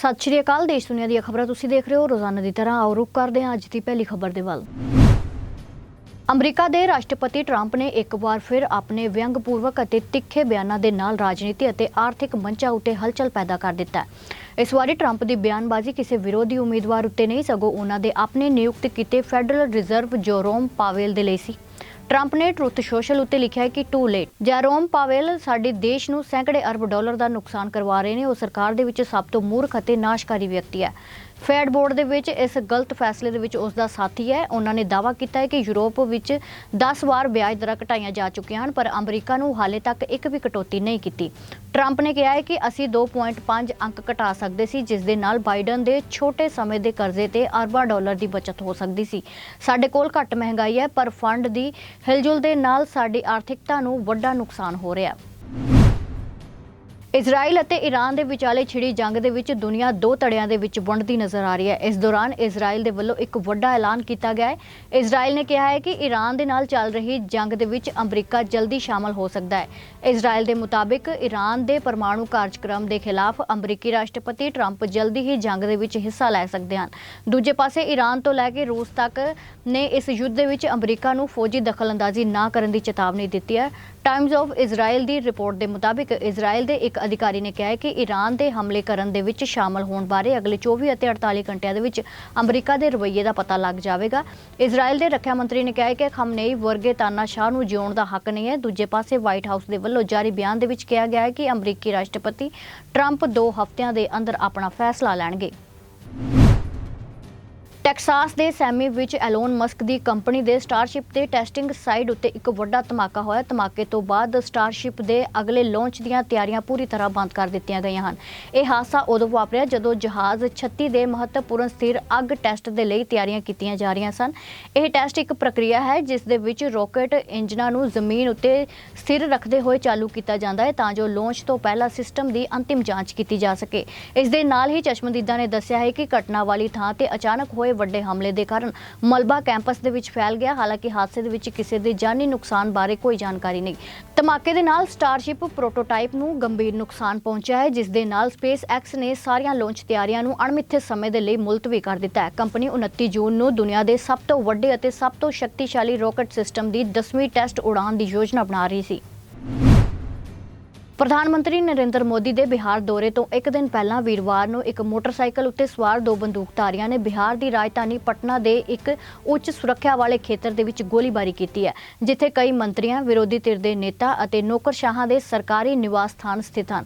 ਸਤਿ ਸ਼੍ਰੀ ਅਕਾਲ, ਦੇਸ਼ ਦੁਨੀਆ ਦੀਆਂ ਖਬਰਾਂ ਤੁਸੀਂ ਦੇਖ ਰਹੇ ਹੋ, ਰੋਜ਼ਾਨਾ ਦੀ ਤਰ੍ਹਾਂ ਆਓ ਰੁਕ ਕਰਦੇ ਹਾਂ ਅੱਜ ਦੀ ਪਹਿਲੀ ਖਬਰ ਦੇ ਵੱਲ। ਅਮਰੀਕਾ ਦੇ ਰਾਸ਼ਟਰਪਤੀ ਟਰੰਪ ਨੇ ਇੱਕ ਵਾਰ ਫਿਰ ਆਪਣੇ ਵਿਅੰਗਪੂਰਵਕ ਅਤੇ ਤਿੱਖੇ ਬਿਆਨਾਂ ਦੇ ਨਾਲ ਰਾਜਨੀਤੀ ਅਤੇ ਆਰਥਿਕ ਮੰਚਾਂ ਉੱਤੇ ਹਲਚਲ ਪੈਦਾ ਕਰ ਦਿੱਤਾ ਇਸ ਵਾਰੀ ਟਰੰਪ ਦੀ ਬਿਆਨਬਾਜ਼ੀ ਕਿਸੇ ਵਿਰੋਧੀ ਉਮੀਦਵਾਰ ਉੱਤੇ ਨਹੀਂ, ਸਗੋਂ ਉਹਨਾਂ ਦੇ ਆਪਣੇ ਨਿਯੁਕਤ ਕੀਤੇ ਫੈਡਰਲ ਰਿਜ਼ਰਵ ਜੋਰੋਮ ਪਾਵੇਲ ਦੇ ਲਈ ਸੀ। ਟਰੰਪ ਨੇ ਟਰੁੱਥ ਸੋਸ਼ਲ ਉੱਤੇ ਲਿਖਿਆ ਹੈ ਕਿ ਟੂ ਲੇਟ ਜੈਰੋਮ ਪਾਵੇਲ ਸਾਡੇ ਦੇਸ਼ ਨੂੰ ਸੈਂਕੜੇ ਅਰਬ ਡਾਲਰ ਦਾ ਨੁਕਸਾਨ ਕਰਵਾ ਰਹੇ ਨੇ। ਉਹ ਸਰਕਾਰ ਦੇ ਵਿੱਚ ਸਭ ਤੋਂ ਮੂਰਖ ਅਤੇ ਨਾਸ਼ਕਾਰੀ ਵਿਅਕਤੀ ਹੈ। ਫੈਡ ਬੋਰਡ ਦੇ ਵਿੱਚ ਇਸ ਗਲਤ ਫੈਸਲੇ ਦੇ ਵਿੱਚ ਉਸ ਦਾ ਸਾਥੀ ਹੈ। ਉਹਨਾਂ ਨੇ ਦਾਅਵਾ ਕੀਤਾ ਹੈ ਕਿ ਯੂਰਪ ਵਿੱਚ 10 ਵਾਰ ਵਿਆਜ ਦਰਾਂ ਘਟਾਈਆਂ ਜਾ ਚੁੱਕੀਆਂ ਹਨ, ਪਰ ਅਮਰੀਕਾ ਨੂੰ ਹਾਲੇ ਤੱਕ ਇੱਕ ਵੀ ਕਟੌਤੀ ਨਹੀਂ ਕੀਤੀ। ਟਰੰਪ ਨੇ ਕਿਹਾ ਹੈ ਕਿ ਅਸੀਂ 2.5 ਅੰਕ ਘਟਾ ਸਕਦੇ ਸੀ, ਜਿਸ ਦੇ ਨਾਲ ਬਾਈਡਨ ਦੇ ਛੋਟੇ ਸਮੇਂ ਦੇ ਕਰਜ਼ੇ ਤੇ ਅਰਬਾਂ ਡਾਲਰ ਦੀ ਬਚਤ ਹੋ ਸਕਦੀ ਸੀ। ਸਾਡੇ ਕੋਲ ਘੱਟ ਮਹਿੰਗਾਈ ਹੈ, ਪਰ ਫੰਡ ਦੀ ਹਿਲਜੁਲ ਦੇ ਨਾਲ ਸਾਡੀ ਆਰਥਿਕਤਾ ਨੂੰ ਵੱਡਾ ਨੁਕਸਾਨ ਹੋ ਰਿਹਾ ਹੈ। ਇਜ਼ਰਾਈਲ ਅਤੇ ਈਰਾਨ ਦੇ ਵਿਚਾਲੇ ਛਿੜੀ ਜੰਗ ਦੇ ਵਿੱਚ ਦੁਨੀਆ ਦੋ ਧੜਿਆਂ ਦੇ ਵਿੱਚ ਵੰਡਦੀ ਨਜ਼ਰ ਆ ਰਹੀ ਹੈ। ਇਸ ਦੌਰਾਨ ਇਜ਼ਰਾਈਲ ਦੇ ਵੱਲੋਂ ਇੱਕ ਵੱਡਾ ਐਲਾਨ ਕੀਤਾ ਗਿਆ ਹੈ। ਇਜ਼ਰਾਈਲ ਨੇ ਕਿਹਾ ਹੈ ਕਿ ਈਰਾਨ ਦੇ ਨਾਲ ਚੱਲ ਰਹੀ ਜੰਗ ਦੇ ਵਿੱਚ ਅਮਰੀਕਾ ਜਲਦੀ ਸ਼ਾਮਲ ਹੋ ਸਕਦਾ ਹੈ। ਇਜ਼ਰਾਈਲ ਦੇ ਮੁਤਾਬਿਕ ਈਰਾਨ ਦੇ ਪਰਮਾਣੂ ਕਾਰਜਕ੍ਰਮ ਦੇ ਖਿਲਾਫ ਅਮਰੀਕੀ ਰਾਸ਼ਟਰਪਤੀ ਟਰੰਪ ਜਲਦੀ ਹੀ ਜੰਗ ਦੇ ਵਿੱਚ ਹਿੱਸਾ ਲੈ ਸਕਦੇ ਹਨ। ਦੂਜੇ ਪਾਸੇ ਈਰਾਨ ਤੋਂ ਲੈ ਕੇ ਰੂਸ ਤੱਕ ਨੇ ਇਸ ਯੁੱਧ ਦੇ ਵਿੱਚ ਅਮਰੀਕਾ ਨੂੰ ਫੌਜੀ ਦਖਲਅੰਦਾਜ਼ੀ ਨਾ ਕਰਨ ਦੀ ਚੇਤਾਵਨੀ ਦਿੱਤੀ ਹੈ। ਟਾਈਮਜ਼ ਆਫ ਇਜ਼ਰਾਈਲ ਦੀ ਰਿਪੋਰਟ ਦੇ ਮੁਤਾਬਿਕ ਇਜ਼ਰਾਈਲ ਦੇ ਇੱਕ ਅਧਿਕਾਰੀ ਨੇ ਕਿਹਾ ਹੈ ਕਿ ਈਰਾਨ ਦੇ ਹਮਲੇ ਕਰਨ ਦੇ ਵਿੱਚ ਸ਼ਾਮਲ ਹੋਣ ਬਾਰੇ ਅਗਲੇ 24 ਅਤੇ 48 ਘੰਟਿਆਂ ਦੇ ਵਿੱਚ ਅਮਰੀਕਾ ਦੇ ਰਵੱਈਏ ਦਾ ਪਤਾ ਲੱਗ ਜਾਵੇਗਾ। ਇਜ਼ਰਾਈਲ ਦੇ ਰੱਖਿਆ ਮੰਤਰੀ ਨੇ ਕਿਹਾ ਹੈ ਕਿ ਖਮਨੇਈ ਵਰਗੇ ਤਾਨਾਸ਼ਾਹ ਨੂੰ ਜਿਉਣ ਦਾ ਹੱਕ ਨਹੀਂ ਹੈ। ਦੂਜੇ ਪਾਸੇ ਵਾਈਟ ਹਾਊਸ ਦੇ ਵੱਲੋਂ ਜਾਰੀ ਬਿਆਨ ਦੇ ਵਿੱਚ ਕਿਹਾ ਗਿਆ ਹੈ ਕਿ ਅਮਰੀਕੀ ਰਾਸ਼ਟਰਪਤੀ ਟਰੰਪ 2 ਹਫ਼ਤਿਆਂ ਦੇ ਅੰਦਰ ਆਪਣਾ ਫੈਸਲਾ ਲੈਣਗੇ। ਟੈਕਸਾਸ ਦੇ ਸੈਮੀ ਵਿੱਚ ਐਲੋਨ ਮਸਕ ਦੀ ਕੰਪਨੀ ਦੇ ਸਟਾਰਸ਼ਿਪ ਤੇ ਟੈਸਟਿੰਗ ਸਾਈਟ ਉੱਤੇ ਇੱਕ ਵੱਡਾ ਧਮਾਕਾ ਹੋਇਆ। ਧਮਾਕੇ ਤੋਂ ਬਾਅਦ ਸਟਾਰਸ਼ਿਪ ਦੇ ਅਗਲੇ ਲਾਂਚ ਦੀਆਂ ਤਿਆਰੀਆਂ ਪੂਰੀ ਤਰ੍ਹਾਂ ਬੰਦ ਕਰ ਦਿੱਤੀਆਂ ਗਈਆਂ ਹਨ। ਇਹ ਹਾਦਸਾ ਉਦੋਂ ਵਾਪਰਿਆ ਜਦੋਂ ਜਹਾਜ਼ 36 ਦੇ ਮਹੱਤਵਪੂਰਨ ਸਥਿਰ ਅੱਗ ਟੈਸਟ ਦੇ ਲਈ ਤਿਆਰੀਆਂ ਕੀਤੀਆਂ ਜਾ ਰਹੀਆਂ ਸਨ। ਇਹ ਟੈਸਟ ਇੱਕ ਪ੍ਰਕਿਰਿਆ ਹੈ ਜਿਸ ਦੇ ਵਿੱਚ ਰਾਕੇਟ ਇੰਜਨਾਂ ਨੂੰ ਜ਼ਮੀਨ ਉੱਤੇ ਸਥਿਰ ਰੱਖਦੇ ਹੋਏ ਚਾਲੂ ਕੀਤਾ ਜਾਂਦਾ ਹੈ ਤਾਂ ਜੋ ਲਾਂਚ ਤੋਂ ਪਹਿਲਾਂ ਸਿਸਟਮ ਦੀ ਅੰਤਿਮ ਜਾਂਚ ਕੀਤੀ ਜਾ ਸਕੇ। ਇਸ ਦੇ ਨਾਲ ਹੀ ਚਸ਼ਮਦੀਦਾਂ ਨੇ ਦੱਸਿਆ ਹੈ ਕਿ ਘਟਨਾ ਵਾਲੀ ਥਾਂ ਤੇ ਅਚਾਨਕ ਹੋਏ ਵੱਡੇ ਹਮਲੇ ਦੇ ਕਾਰਨ ਮਲਬਾ ਕੈਂਪਸ ਦੇ ਵਿੱਚ ਫੈਲ ਗਿਆ। ਹਾਲਾਂਕਿ ਹਾਦਸੇ ਦੇ ਵਿੱਚ ਕਿਸੇ ਦੇ ਜਾਨੀ ਨੁਕਸਾਨ ਬਾਰੇ ਕੋਈ ਜਾਣਕਾਰੀ ਨਹੀਂ। ਧਮਾਕੇ ਦੇ ਨਾਲ ਸਟਾਰਸ਼ਿਪ ਪ੍ਰੋਟੋਟਾਈਪ ਨੂੰ ਗੰਭੀਰ ਨੁਕਸਾਨ ਪਹੁੰਚਿਆ ਹੈ, ਜਿਸ ਦੇ ਨਾਲ ਸਪੇਸ ਐਕਸ ਨੇ ਸਾਰੀਆਂ ਲਾਂਚ ਤਿਆਰੀਆਂ ਨੂੰ ਅਣਮਿੱਥੇ ਸਮੇਂ ਦੇ ਲਈ ਮੁਲਤਵੀ ਕਰ ਦਿੱਤਾ ਹੈ। ਕੰਪਨੀ 29 ਜੂਨ ਨੂੰ ਦੁਨੀਆ ਦੇ ਸਭ ਤੋਂ ਵੱਡੇ ਅਤੇ ਸਭ ਤੋਂ ਸ਼ਕਤੀਸ਼ਾਲੀ ਰਾਕੇਟ ਸਿਸਟਮ ਦੀ 10ਵੀਂ ਟੈਸਟ ਉਡਾਨ ਦੀ ਯੋਜਨਾ ਬਣਾ ਰਹੀ ਸੀ। ਪ੍ਰਧਾਨ ਮੰਤਰੀ ਨਰਿੰਦਰ ਮੋਦੀ ਦੇ ਬਿਹਾਰ ਦੌਰੇ ਤੋਂ ਇੱਕ ਦਿਨ ਪਹਿਲਾਂ ਵੀਰਵਾਰ ਨੂੰ ਇੱਕ ਮੋਟਰਸਾਈਕਲ ਉੱਤੇ ਸਵਾਰ ਦੋ ਬੰਦੂਕਧਾਰੀਆਂ ਨੇ ਬਿਹਾਰ ਦੀ ਰਾਜਧਾਨੀ ਪਟਨਾ ਦੇ ਇੱਕ ਉੱਚ ਸੁਰੱਖਿਆ ਵਾਲੇ ਖੇਤਰ ਦੇ ਵਿੱਚ ਗੋਲੀਬਾਰੀ ਕੀਤੀ ਹੈ, ਜਿੱਥੇ ਕਈ ਮੰਤਰੀਆਂ, ਵਿਰੋਧੀ ਧਿਰ ਦੇ ਨੇਤਾ ਅਤੇ ਨੌਕਰਸ਼ਾਹਾਂ ਦੇ ਸਰਕਾਰੀ ਨਿਵਾਸ ਸਥਾਨ ਸਥਿਤ ਹਨ।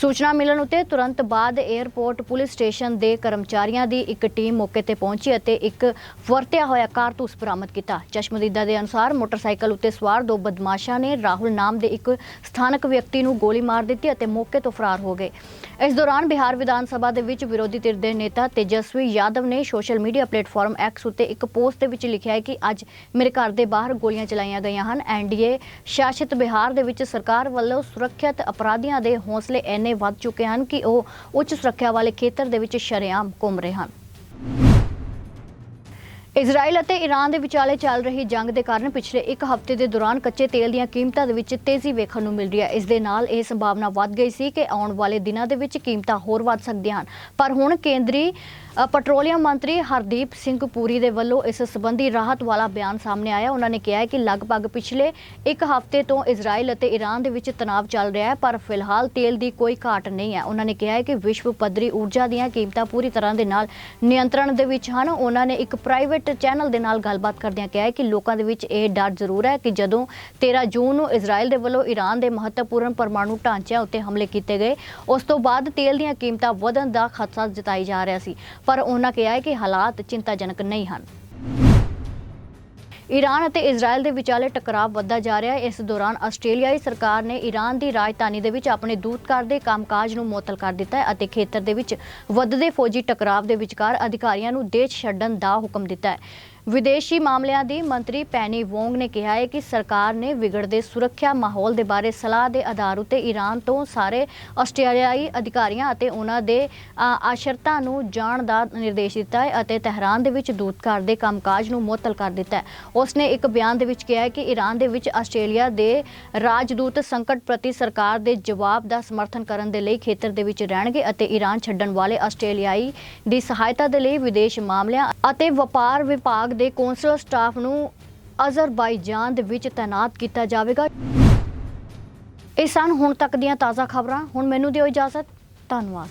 ਸੂਚਨਾ ਮਿਲਣ ਉਤੇ ਤੁਰੰਤ ਬਾਅਦ 에ਅਰਪੋਰਟ ਪੁਲਿਸ ਸਟੇਸ਼ਨ ਦੇ ਕਰਮਚਾਰੀਆਂ ਦੀ ਇੱਕ ਟੀਮ ਮੌਕੇ ਤੇ ਪਹੁੰਚੀ ਅਤੇ ਇੱਕ ਵਰਤਿਆ ਹੋਇਆ ਕਾਰਤੂਸ ਬਰਾਮਦ ਕੀਤਾ। ਚਸ਼ਮਦੀਦਾ ਦੇ ਅਨੁਸਾਰ ਮੋਟਰਸਾਈਕਲ ਉੱਤੇ ਸਵਾਰ ਦੋ ਬਦਮਾਸ਼ਾਂ ਨੇ ਰਾਹੁਲ ਨਾਮ ਦੇ ਇੱਕ ਸਥਾਨਕ ਵਿਅਕਤੀ ਨੂੰ ਗੋਲੀ ਮਾਰ ਦਿੱਤੀ ਅਤੇ ਮੌਕੇ ਤੋਂ ਫਰਾਰ ਹੋ ਗਏ। ਇਸ ਦੌਰਾਨ ਬਿਹਾਰ ਵਿਧਾਨ ਸਭਾ ਦੇ ਵਿੱਚ ਵਿਰੋਧੀ ਧਿਰ ਦੇ ਨੇਤਾ ਤੇਜਸਵੀ ਯਾਦਵ ਨੇ ਸੋਸ਼ਲ ਮੀਡੀਆ ਪਲੇਟਫਾਰਮ ਐਕਸ ਉੱਤੇ ਇੱਕ ਪੋਸਟ ਦੇ ਵਿੱਚ ਲਿਖਿਆ ਹੈ ਕਿ ਅੱਜ ਮੇਰੇ ਘਰ ਦੇ ਬਾਹਰ ਗੋਲੀਆਂ ਚਲਾਈਆਂ ਗਈਆਂ ਹਨ। ਐਨਡੀਏ ਸ਼ਾਸਿਤ ਬਿਹਾਰ ਦੇ ਵਿੱਚ ਸਰਕਾਰ ਵੱਲੋਂ ਸੁਰੱਖਿਅਤ ਅਪਰਾਧੀਆਂ ਦੇ ਹੌਸਲੇ ਇੰਨੇ ਵੱਧ ਚੁੱਕੇ ਹਨ ਕਿ ਉਹ ਉੱਚ ਸੁਰੱਖਿਆ ਵਾਲੇ ਖੇਤਰ ਦੇ ਵਿੱਚ ਸ਼ਰੇਆਮ ਘੁੰਮ ਰਹੇ ਹਨ। ਇਜ਼ਰਾਈਲ ਅਤੇ ਈਰਾਨ ਦੇ ਵਿਚਾਲੇ ਚੱਲ ਰਹੀ ਜੰਗ ਦੇ ਕਾਰਨ ਪਿਛਲੇ ਇੱਕ ਹਫ਼ਤੇ ਦੇ ਦੌਰਾਨ ਕੱਚੇ ਤੇਲ ਦੀਆਂ ਕੀਮਤਾਂ ਦੇ ਵਿੱਚ ਤੇਜ਼ੀ ਵੇਖਣ ਨੂੰ ਮਿਲ ਰਹੀ ਹੈ। ਇਸ ਦੇ ਨਾਲ ਇਹ ਸੰਭਾਵਨਾ ਵੱਧ ਗਈ ਸੀ ਕਿ ਆਉਣ ਵਾਲੇ ਦਿਨਾਂ ਦੇ ਵਿੱਚ ਕੀਮਤਾਂ ਹੋਰ ਵੱਧ ਸਕਦੀਆਂ ਹਨ। ਪਰ ਹੁਣ ਕੇਂਦਰੀ ਪੈਟਰੋਲੀਅਮ ਮੰਤਰੀ ਹਰਦੀਪ ਸਿੰਘ ਪੂਰੀ ਦੇ ਵੱਲੋਂ ਇਸ ਸੰਬੰਧੀ ਰਾਹਤ ਵਾਲਾ ਬਿਆਨ ਸਾਹਮਣੇ ਆਇਆ। ਉਹਨਾਂ ਨੇ ਕਿਹਾ ਹੈ ਕਿ ਲਗਭਗ ਪਿਛਲੇ ਇੱਕ ਹਫ਼ਤੇ ਤੋਂ ਇਜ਼ਰਾਈਲ ਅਤੇ ਈਰਾਨ ਦੇ ਵਿੱਚ ਤਣਾਅ ਚੱਲ ਰਿਹਾ ਹੈ, ਪਰ ਫਿਲਹਾਲ ਤੇਲ ਦੀ ਕੋਈ ਘਾਟ ਨਹੀਂ ਹੈ। ਉਹਨਾਂ ਨੇ ਕਿਹਾ ਹੈ ਕਿ ਵਿਸ਼ਵ ਪੱਧਰੀ ਊਰਜਾ ਦੀਆਂ ਕੀਮਤਾਂ ਪੂਰੀ ਤਰ੍ਹਾਂ ਦੇ ਨਾਲ ਨਿਯੰਤਰਣ ਦੇ ਵਿੱਚ ਹਨ। ਉਹਨਾਂ ਨੇ ਇੱਕ ਪ੍ਰਾਈਵੇਟ ਚੈਨਲ ਦੇ ਨਾਲ ਗੱਲਬਾਤ ਕਰਦਿਆਂ ਕਿਹਾ ਹੈ ਕਿ ਲੋਕਾਂ ਦੇ ਵਿੱਚ ਇਹ ਡਰ ਜ਼ਰੂਰ ਹੈ ਕਿ ਜਦੋਂ 13 ਜੂਨ ਨੂੰ ਇਜ਼ਰਾਈਲ ਦੇ ਵੱਲੋਂ ਈਰਾਨ ਦੇ ਮਹੱਤਵਪੂਰਨ ਪਰਮਾਣੂ ਢਾਂਚਿਆਂ ਉੱਤੇ ਹਮਲੇ ਕੀਤੇ ਗਏ, ਉਸ ਤੋਂ ਬਾਅਦ ਤੇਲ ਦੀਆਂ ਕੀਮਤਾਂ ਵਧਣ ਦਾ ਖਦਸ਼ਾ ਜਤਾਈ ਜਾ ਰਿਹਾ ਸੀ। ਪਰ ਉਹਨਾਂ ਕਿਹਾ ਹੈ ਕਿ ਹਾਲਾਤ ਚਿੰਤਾਜਨਕ ਨਹੀਂ ਹਨ। ਈਰਾਨ ਅਤੇ ਇਜ਼ਰਾਈਲ ਦੇ ਵਿਚਾਲੇ ਟਕਰਾਅ ਵੱਧਦਾ ਜਾ ਰਿਹਾ ਹੈ। ਇਸ ਦੌਰਾਨ ਆਸਟ੍ਰੇਲੀਆਈ ਸਰਕਾਰ ਨੇ ਈਰਾਨ ਦੀ ਰਾਜਧਾਨੀ ਦੇ ਵਿੱਚ ਆਪਣੇ ਦੂਤਘਰ ਦੇ ਕੰਮਕਾਜ ਨੂੰ ਮੁਅੱਤਲ ਕਰ ਦਿੱਤਾ ਹੈ ਅਤੇ ਖੇਤਰ ਦੇ ਵਿੱਚ ਵੱਧਦੇ ਫੌਜੀ ਟਕਰਾਅ ਦੇ ਵਿਚਕਾਰ ਅਧਿਕਾਰੀਆਂ ਨੂੰ ਦੇਸ਼ ਛੱਡਣ ਦਾ ਹੁਕਮ ਦਿੱਤਾ ਹੈ। ਵਿਦੇਸ਼ੀ ਮਾਮਲਿਆਂ ਦੀ ਮੰਤਰੀ ਪੈਨੀ ਵੋਂਗ ਨੇ ਕਿਹਾ ਹੈ ਕਿ ਸਰਕਾਰ ਨੇ ਵਿਗੜਦੇ ਸੁਰੱਖਿਆ ਮਾਹੌਲ ਦੇ ਬਾਰੇ ਸਲਾਹ ਦੇ ਆਧਾਰ ਉੱਤੇ ਈਰਾਨ ਤੋਂ ਸਾਰੇ ਆਸਟ੍ਰੇਲੀਆਈ ਅਧਿਕਾਰੀਆਂ ਅਤੇ ਉਹਨਾਂ ਦੇ ਆਸ਼ਰਤਾਂ ਨੂੰ ਜਾਣ ਦਾ ਨਿਰਦੇਸ਼ ਦਿੱਤਾ ਹੈ ਅਤੇ ਤਹਿਰਾਨ ਦੇ ਵਿੱਚ ਦੂਤਘਰ ਦੇ ਕੰਮਕਾਜ ਨੂੰ ਮੁਅੱਤਲ ਕਰ ਦਿੱਤਾ ਹੈ। ਉਸ ਨੇ ਇੱਕ ਬਿਆਨ ਦੇ ਵਿੱਚ ਕਿਹਾ ਹੈ ਕਿ ਈਰਾਨ ਦੇ ਵਿੱਚ ਆਸਟ੍ਰੇਲੀਆ ਦੇ ਰਾਜਦੂਤ ਸੰਕਟ ਪ੍ਰਤੀ ਸਰਕਾਰ ਦੇ ਜਵਾਬ ਦਾ ਸਮਰਥਨ ਕਰਨ ਦੇ ਲਈ ਖੇਤਰ ਦੇ ਵਿੱਚ ਰਹਿਣਗੇ ਅਤੇ ਈਰਾਨ ਛੱਡਣ ਵਾਲੇ ਆਸਟ੍ਰੇਲੀਆਈ ਦੀ ਸਹਾਇਤਾ ਦੇ ਲਈ ਵਿਦੇਸ਼ ਮਾਮਲਿਆਂ ਅਤੇ ਵਪਾਰ ਵਿਭਾਗ ਦੇ ਕੌਂਸਲਰ ਸਟਾਫ ਨੂੰ ਅਜ਼ਰਬਾਈਜਾਨ ਦੇ ਵਿੱਚ ਤਾਇਨਾਤ ਕੀਤਾ ਜਾਵੇਗਾ। ਇਹ ਸਨ ਹੁਣ ਤੱਕ ਦੀਆਂ ਤਾਜ਼ਾ ਖਬਰਾਂ। ਹੁਣ ਮੈਨੂੰ ਦਿਓ ਇਜਾਜ਼ਤ। ਧੰਨਵਾਦ।